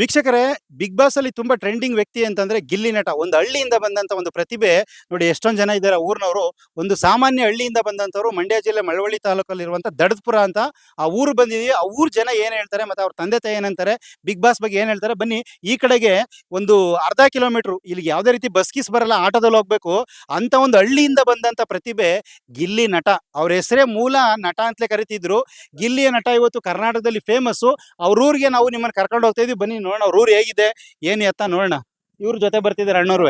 ವೀಕ್ಷಕರೇ big boss ಅಲ್ಲಿ ತುಂಬಾ ಟ್ರೆಂಡಿಂಗ್ ವ್ಯಕ್ತಿ ಅಂತಂದ್ರೆ ಗಿಲ್ಲಿ ನಟ. ಒಂದು ಹಳ್ಳಿಯಿಂದ ಬಂದಂತ ಒಂದು ಪ್ರತಿಭೆ, ನೋಡಿ ಎಷ್ಟೊಂದು ಜನ ಇದ್ದಾರೆ ಊರಿನವರು. ಒಂದು ಸಾಮಾನ್ಯ ಹಳ್ಳಿಯಿಂದ ಬಂದಂತವರು ಮಂಡ್ಯ ಜಿಲ್ಲೆ ಮಳವಳ್ಳಿ ತಾಲೂಕಲ್ಲಿರುವಂತ ದಡದ್ಪುರ ಅಂತ ಆ ಊರು ಬಂದಿದೀವಿ. ಆ ಊರ್ ಜನ ಏನ್ ಹೇಳ್ತಾರೆ ಮತ್ತೆ ಅವ್ರ ತಂದೆ ತಾಯಿ ಏನಂತಾರೆ ಬಿಗ್ ಬಾಸ್ ಬಗ್ಗೆ ಏನ್ ಹೇಳ್ತಾರೆ, ಬನ್ನಿ ಈ ಕಡೆಗೆ ಒಂದು ಅರ್ಧ ಕಿಲೋಮೀಟರ್, ಇಲ್ಲಿಗೆ ಯಾವ್ದೇ ರೀತಿ ಬಸ್ ಕಿಸ್ ಬರಲ್ಲ, ಆಟೋದಲ್ಲಿ ಹೋಗ್ಬೇಕು. ಅಂತ ಒಂದು ಹಳ್ಳಿಯಿಂದ ಬಂದಂತ ಪ್ರತಿಭೆ ಗಿಲ್ಲಿ ನಟ. ಅವ್ರ ಹೆಸರೇ ಮೂಲ ನಟ ಅಂತಲೇ ಕರಿತಿದ್ರು. ಗಿಲ್ಲಿಯ ನಟ ಇವತ್ತು ಕರ್ನಾಟಕದಲ್ಲಿ ಫೇಮಸ್ಸು ಅವ್ರ ಊರಿಗೆ ನಾವು ನಿಮ್ಮನ್ನ ಕರ್ಕೊಂಡು ಹೋಗ್ತಾ ಇದೀವಿ. ಬನ್ನಿ ನೋಡೋಣ ಅವ್ರ ಊರು ಹೇಗಿದೆ ಏನು ಎತ್ತ ನೋಡೋಣ. ಇವ್ರ ಜೊತೆ ಬರ್ತಿದ್ದಾರೆ ಅಣ್ಣವ್ರು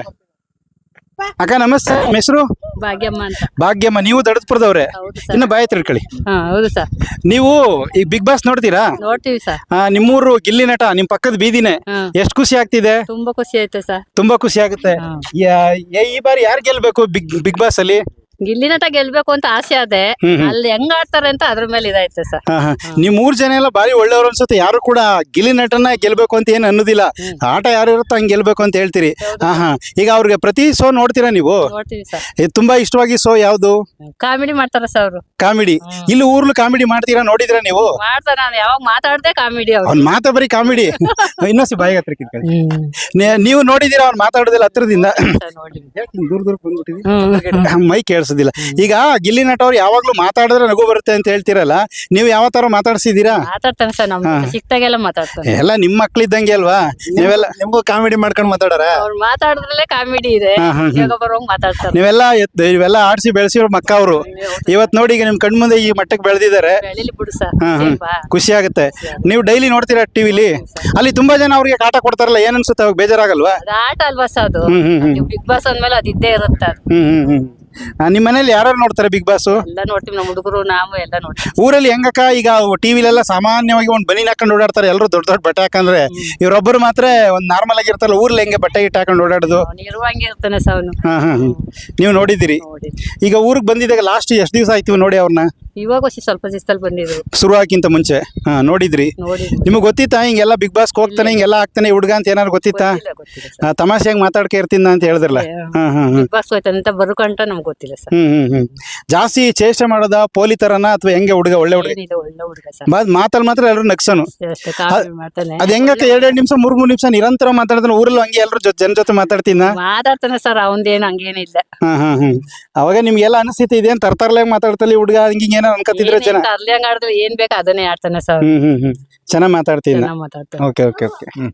ಅಕ್ಕ ನಮಸ್ತೆ ನಿಮ್ಮ ಹೆಸರು? ಭಾಗ್ಯಮ್ಮ ಅಂತ. ಭಾಗ್ಯಮ್ಮ ನೀವು ದಡದ್ಪುರದವ್ರೆ. ಹೌದು ಸರ್. ಇನ್ನು ಬಾಯ್ ತಿಳ್ಕೊಳ್ಳಿ. ಹಾ ಹೌದು ಸರ್. ನೀವು ಈಗ ಬಿಗ್ ಬಾಸ್ ನೋಡ್ತೀರಾ? ನೋಡ್ತೀವಿ ಸರ್. ಆ, ನಿಮ್ಮೂರು ಗಿಲ್ಲಿ ನಟ ನಿಮ್ ಪಕ್ಕದ ಬೀದಿನೇ. ಹಾ. ಎಷ್ಟು ಖುಷಿ ಆಗ್ತಿದೆ? ತುಂಬಾ ಖುಷಿ ಆಯ್ತು ಸರ್. ತುಂಬಾ ಖುಷಿ ಆಗುತ್ತೆ. ಯಾ- ಯಾ- ಈ ಬಾರಿ ಯಾರು ಗೆಲ್ಬೇಕು ಬಿಗ್ ಬಿಗ್ ಬಾಸ್ ಅಲ್ಲಿ ಗಿಲ್ಲಿ ನಟ ಗೆಲ್ಬೇಕು ಅಂತ ಆಸೆ ಅದೇ. ಅಲ್ಲಿ ಹೆಂಗ್ ಆಡ್ತಾರೆ ಅಂತ ಅದ್ರ ಮೇಲೆ ಇದಾಯ್ತು ಸರ್. ಹಾ, ಮೂರ್ ಜನ ಎಲ್ಲ ಬಾರಿ ಒಳ್ಳೆಯವ್ರು ಅನ್ಸುತ್ತೆ. ಯಾರು ಕೂಡ ಗಿಲ್ಲಿ ನಟನ ಗೆಲ್ಬೇಕು ಅಂತ ಏನ್ ಅನ್ನೋದಿಲ್ಲ. ಆಟ ಯಾರು ಇರುತ್ತೋ ಹಂಗ್ ಗೆಲ್ಬೇಕು ಅಂತ ಹೇಳ್ತೀರಿ. ಹಾ ಹಾ. ಈಗ ಅವ್ರಿಗೆ ಪ್ರತಿ ಶೋ ನೋಡ್ತೀರಾ ನೀವು? ನೋಡ್ತೀವಿ ಸರ್. ಇದು ತುಂಬಾ ಇಷ್ಟವಾಗಿ ಶೋ ಯಾವ್ದು? ಕಾಮಿಡಿ ಮಾಡ್ತಾರ ಸರ್ ಅವರು. ಕಾಮಿಡಿ. ಇಲ್ಲಿ ಊರ್ಲು ಕಾಮಿಡಿ ಮಾಡ್ತೀರಾ ನೋಡಿದ್ರಾ ನೀವು? ಮಾಡ್ತಾರ. ನಾನು ಯಾವಾಗ ಮಾತಾಡ್ದೆ ಕಾಮಿಡಿ ಅವ್ರು. ಅವ್ನ್ ಮಾತಾ ಬರೀ ಕಾಮಿಡಿ. ಇನ್ನೊಸಿ ಬಾಯಿಗೆ ಹತ್ರ ಕಿತ್ಕೊಳ್ಳಿ. ನೇ- ನೀವು ನೋಡಿದೀರಾ ಅವ್ನ್ ಮಾತಾಡೋದಿಲ್ಲ ಹತ್ರದಿಂದ? ದೂರ ದೂರ ಬಂದ್ಬಿಟ್ಟಿದೀನಿ ಮೈ ಕೇಳಿಸೋದಿಲ್ಲ ಈಗ ಗಿಲ್ಲಿ ನಟ ಅವ್ರು ಯಾವಾಗ್ಲೂ ಮಾತಾಡಿದ್ರೆ ನಗು ಬರುತ್ತೆ ಅಂತ ಹೇಳ್ತೀರಲ್ಲ ನೀವು ಯಾವ ತರ ಮಾತಾಡ್ಸಿದೀರಾ ಮಾತಾಡ್ತಾನೆ ಸರ್ ನಮ್. ಸಿಕ್ತಾಗೆಲ್ಲ ಮಾತಾಡ್ತಾನೆ. ಎಲ್ಲ ನಿಮ್ ಮಕ್ಳಿದ್ದಂಗೆ ಅಲ್ವಾ? ನೀವೆಲ್ಲ ನಿಮ್ಗೂ ಕಾಮಿಡಿ ಮಾಡ್ಕೊಂಡು ಮಾತಾಡಾರ? ಅವ್ರು ಮಾತಾಡಿದ್ರಲ್ಲೇ ಕಾಮಿಡಿ ಇದೆ. ಹಾ, ಹಾ, ಹಾ. ಇವಾಗ ಬರೋಂಗ್ ಮಾತಾಡ್ತಾರೆ. ನೀವೆಲ್ಲ ಎತ್- ಇವೆಲ್ಲ ಆಡ್ಸಿ ಬೆಳೆಸಿರೋ ಮಕ್ಕ ಅವರು ಇವತ್ ನೋಡಿ ಈಗ ನಿಮ್ ಕಣ್ಮುಂದೆ ಈ ಮಟ್ಟಕ್ಕೆ ಬೆಳೆದಿದ್ದಾರೆ. ಬೆಳಿಲಿ ಬಿಡು ಸರ್. ಹಾ, ಹಾ. ಸೇರ್ಪಾ? ಖುಷಿ ಆಗುತ್ತೆ. ನೀವು ಡೈಲಿ ನೋಡ್ತೀರಾ ಟಿವಿಲಿ? ಅಲ್ಲಿ ತುಂಬಾ ಜನ ಅವ್ರಿಗೆ ಕಾಟ ಕೊಡ್ತಾರಲ್ಲ ಏನ್ ಅನ್ಸುತ್ತೆ ಅವಾಗ ಬೇಜಾರಾಗಲ್ವಾ? ಅದು ಆಟ ಅಲ್ವಾ ಸರ್ ಅದು? ಹ್ಮ್ ಹ್ಮ್ ಹ್ಮ್. ಬಿಗ್ ಬಾಸ್ ಅಂದ್ಮೇಲೆ ಅದಿದ್ದೇ ಇರುತ್ತೆ ಅದು. ಹ್ಮ್ ಹ್ಮ್ ಹ್ಮ್. ಆ, ನಿಮ್ ಮನೇಲಿ ಯಾರು ನೋಡ್ತಾರೆ ಬಿಗ್ ಬಾಸ್ ಎಲ್ಲ ನೋಡ್ತೀವಿ ನಮ್ಮ ಹುಡುಗರು ನಾವು ಎಲ್ಲ ನೋಡ್ತೀವಿ. ಊರಲ್ಲಿ ಹೆಂಗಕ್ಕ? ಈಗ ಟಿವಿಲೆಲ್ಲ ಸಾಮಾನ್ಯವಾಗಿ ಒಂದ್ ಬನಿ ಹಾಕೊಂಡು ಓಡಾಡ್ತಾರೆ ಎಲ್ಲರೂ ದೊಡ್ಡ ದೊಡ್ಡ ಬಟ್ಟೆ ಹಾಕಂದ್ರೆ. ಇವರೊಬ್ಬರು ಮಾತ್ರ ಒಂದ್ ನಾರ್ಮಲ್ ಆಗಿರ್ತಾರಲ್ಲ ಊರಲ್ಲಿ ಹೆಂಗೆ ಬಟ್ಟೆ ಇಟ್ಟು ಹಾಕೊಂಡು ಓಡಾಡೋದು? ಅವ್ನು ಇರುವಂಗೆ ಇರ್ತಾನೆ ಸಾರ್ ಹಾ ಹಾ ಹ್ಮ್. ನೀವು ನೋಡಿದ್ದೀರಿ. ನೋಡಿ ಈಗ ಊರಿಗೆ ಬಂದಿದ್ದಾಗ ಲಾಸ್ಟ್ ಎಷ್ಟು ದಿವಸ ಆಯ್ತು ನೋಡಿ ಅವ್ರನ್ನ ಇವಾಗ ಸ್ವಲ್ಪ ದಿವಸದಲ್ಲಿ ಬಂದಿದ್ರು. ಶುರು ಹಾಕಿಂತ ಮುಂಚೆ. ಹಾ ನೋಡಿದ್ರಿ. ನೋಡಿ ನಿಮಗೆ ಗೊತ್ತಿತ್ತಾ? ಹಿಂಗೆಲ್ಲ ಬಿಗ್ ಬಾಸ್ ಹೋಗ್ತಾನೆ ಹಿಂಗೆಲ್ಲ ಆಗ್ತಾನೆ ಹುಡುಗ ಅಂತ ಏನಾರು ಗೊತ್ತಿತ್ತಾ? ತಮಾಷೆ ಗೊತ್ತಿಲ್ಲ ಆ, ತಮಾಷೆಯಾಗಿ ಮಾತಾಡ್ಕೆ ಇರ್ತೀನಿ ಅಂತ ಹೇಳಿದ್ರಲ್ಲ. ಹಾ ಹಾ ಹಾ. ಬಿಗ್ ಬಾಸ್ ಹೋಯ್ತಾನೆ ಅಂತ ಬರ್ಕಂಟ ನಮ್ಗೆ ಗೊತ್ತಿಲ್ಲ ಸರ್. ಹ್ಮ್ ಹ್ಮ್ ಹ್ಮ್. ಜಾಸ್ತಿ ಚೇಷ್ಟೆ ಮಾಡೋದ ಪೋಲಿ ತರನ ಅಥವಾ ಹೆಂಗೆ ಹುಡುಗ ಒಳ್ಳೆ ಹುಡುಗ? ಏನಿಲ್ಲ ಒಳ್ಳೆ ಹುಡುಗ ಸರ್. ಮಾತಲ್ಲಿ ಮಾತ್ರ ಎಲ್ಲರೂ ನಗ್ಸನು. ಅಷ್ಟೇ ಅಷ್ಟೇ ಎರಡ್ ಮಾಡ್ತಾನೆ. ಅದ್ ಹೆಂಗಕ್ಕ ಎರಡೆರಡು ನಿಮಿಷ ಮೂರ್ ಮೂರ್ ನಿಮಿಷ ನಿರಂತರ ಮಾತಾಡ್ತಾನೆ ಊರಲ್ಲಿ ಹಂಗೆ ಎಲ್ಲರೂ ಜನ ಜೊತೆ ಮಾತಾಡ್ತೀನ ಮಾತಾಡ್ತಾನೆ ಸರ್ ಅವಂದೇನು ಹಂಗೇನಿಲ್ಲ. ಹಾ ಹಾ ಹ್ಮ್. ಅವಾಗ ನಿಮ್ಗೆಲ್ಲ ಅನಿಸ್ತೈತಿ ಅಂತ ತರ್ತರ್ಲಾಗ ಮಾತಾಡ್ತಲ್ಲಿ ಹುಡುಗ ಹಿಂಗ ಏನೋ ಅನ್ಕತಿದ್ರೆ ಜನ. ಅರ್ಲಿ ಹಂಗ ಆಡಿದ್ರೆ ಏನ್ ಬೇಕು ಅದನ್ನೇ ಆಡ್ತಾನೆ ಸರ್. ಹ್ಮ್ ಹ್ಮ್ ಹ್ಮ್. ಚೆನ್ನಾಗ್ ಮಾತಾಡ್ತೀನಿ. ಚೆನ್ನಾಗ್ ಮಾತಾಡ್ತಾನೆ. Okay okay okay. ಹ್ಮ್